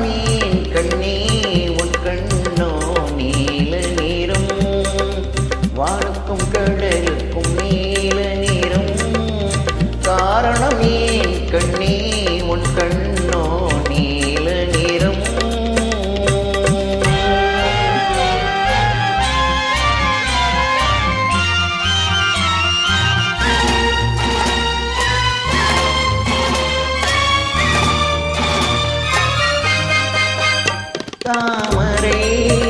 me. Hare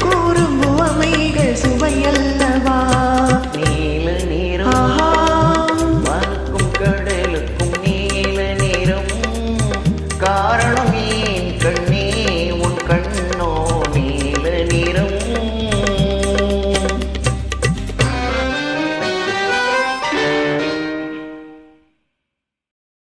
கூறும் உவமைகள் சுவையல்ல.